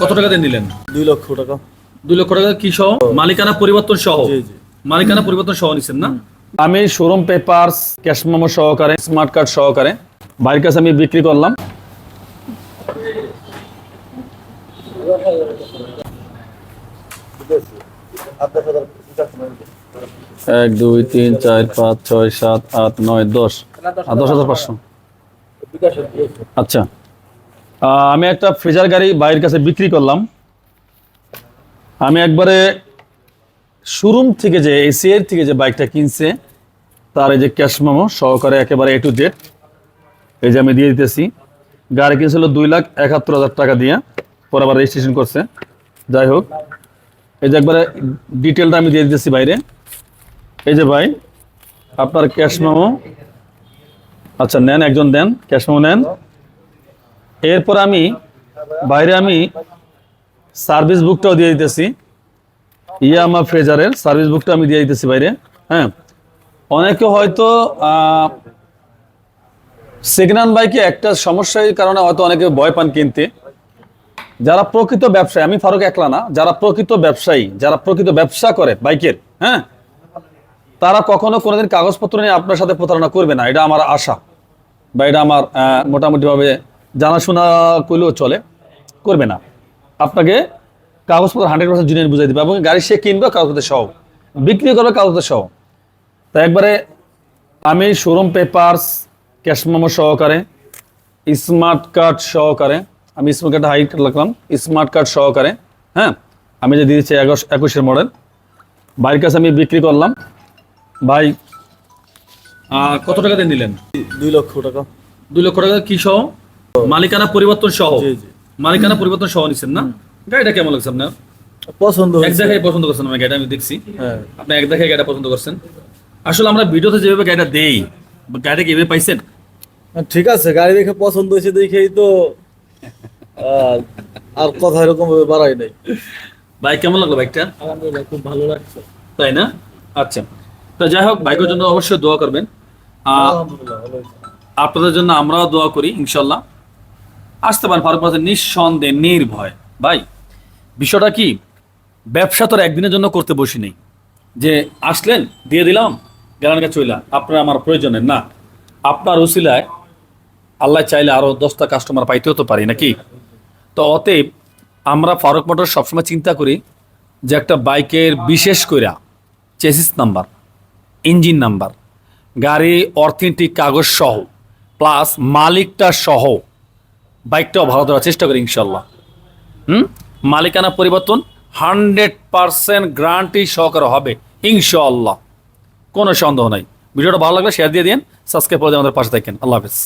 কত টাকা দিয়ে নিলেন? দুই লক্ষ টাকা। দুই লক্ষ টাকা কি সহ? মালিকানা পরিবর্তন সহ? জি জি। মালিকানা পরিবর্তন সহ নিচ্ছেন না? আমি শোরুম পেপারস ক্যাশ মেমো সহকারে স্মার্ট কার্ড সহকারে বাড়ির কাছে আমি বিক্রি করলাম। এক দুই তিন চার পাঁচ ছয় সাত আট নয় দশ। আর দশ হাজার পাঁচশো। আচ্ছা। আমি একটা ফ্রিজার গাড়ি বাইরের কাছে বিক্রি করলাম। আমি একবারে শোরুম থেকে যে এসিআর থেকে যে বাইকটা কিনছে, তার এই যে ক্যাশ মেমো সহকারে একেবারে এ টু জেড এই যে আমি দিয়ে দিতেছি। গাড়ি কিনছিল দুই লাখ একাত্তর হাজার টাকা দিয়ে, পরে আবার রেজিস্ট্রেশন করছে। যাই হোক, এই যে একবারে ডিটেলটা আমি দিয়ে দিতেছি বাইরে। এই যে ভাই, আপনার ক্যাশ মেমো আচ্ছা নেন, একজন দেন ক্যাশ মেমো নেন। এরপর আমি বাইরে আমি সার্ভিস বুকটাও দিয়ে দিতেছি। ইয়ামা ফ্রেজারের সার্ভিস বুকটা আমি দিয়ে দিতেছি বাইরে হ্যাঁ। অনেকে হয়তো সেকেন্ড হ্যান্ড বাইকে একটা সমস্যার কারণে হয়তো অনেকে ভয় পান কিনতে। যারা প্রকৃত ব্যবসায়ী, আমি ফারুক একলা না, যারা প্রকৃত ব্যবসায়ী, যারা প্রকৃত ব্যবসা করে বাইকের হ্যাঁ তারা কখনো কোনোদিন কাগজপত্র নিয়ে আপনার সাথে প্রতারণা করবে না, এটা আমার আশা বা এটা আমার মোটামুটিভাবে জানাশোনা করলেও চলে করবে না। আপনাকে কাগজপত্র হান্ড্রেড পার্সেন্ট জুনিয়র বুঝাই দেবে এবং গাড়ি সে কিনবে কাগজপত্র সহ বিক্রি করবে কাগজপত্র সহ। তা একবারে আমি শোরুম পেপার্স ক্যাশ মেমো সহকারে স্মার্ট কার্ড সহকারে আমি স্মার্ট কার্ড হাই লাগলাম স্মার্ট কার্ড সহকারে হ্যাঁ? আমি যে দিয়েছি একুশ একুশের মডেল বাইরের কাছে আমি বিক্রি করলাম। ভাই কত টাকা দিয়ে নিলেন? দুই লক্ষ টাকা। দুই লক্ষ টাকা কী সহ? মালিকানা পরিবর্তন সহ। জি জি। মালিকানা পরিবর্তন সহ নিচ্ছেন না? গাড়িটা কেমন লাগছে আপনার? পছন্দ এক জায়গায় পছন্দ করছেন আমার গাড়িটা আমি দেখছি। হ্যাঁ। আপনি এক জায়গায় গাড়িটা পছন্দ করছেন। আসলে আমরা ভিডিওতে যেভাবে গাড়িটা দেই গাড়িটা কি এভাবে পাইছেন? ঠিক আছে গাড়ি দেখে পছন্দ হয়েছে দেখেই তো আহ, আর কথা এরকম ভাবে বাড়াই নাই। বাইক কেমন লাগল বাইকটা? আলহামদুলিল্লাহ খুব ভালো লাগছে। তাই না? আচ্ছা। তো যাই হোক বাইকের জন্য অবশ্যই দোয়া করবেন। আপনাদের জন্য আমরাও দোয়া করি ইনশাল্লাহ। আসতে পারেন ফারুক মাসে নিঃসন্দেহে নির্ভয়। ভাই, বিষয়টা কি? ব্যবসা তো আর একদিনের জন্য করতে বসি নেই। যে আসলেন, দিয়ে দিলাম গেলানকে চইলা। আপনার আমার প্রয়োজনের না, আপনার উসিলায় আল্লাহ চাইলে আরও দশটা কাস্টমার পাইতেও তো পারি, নাকি? তো অতএব আমরা ফারুক মোটর সবসময় চিন্তা করি যে একটা বাইকের বিশেষ করে চেসিস নাম্বার ইঞ্জিন নাম্বার গাড়ি অর্থনৈতিক কাগজ সহ প্লাস মালিকটা সহ বাইকটাও ভালো ধরার চেষ্টা করি ইনশাল্লাহ হুম? মালিকানা পরিবর্তন হান্ড্রেড পারসেন্ট গ্রান্টি সহকারে হবে ইনশাল্লাহ কোনো সন্দেহ নাই। ভিডিওটা ভালো লাগলে শেয়ার দিয়ে দিন সাবস্ক্রাইব করে আমাদের পাশে থাকেন। আল্লাহ হাফেজ।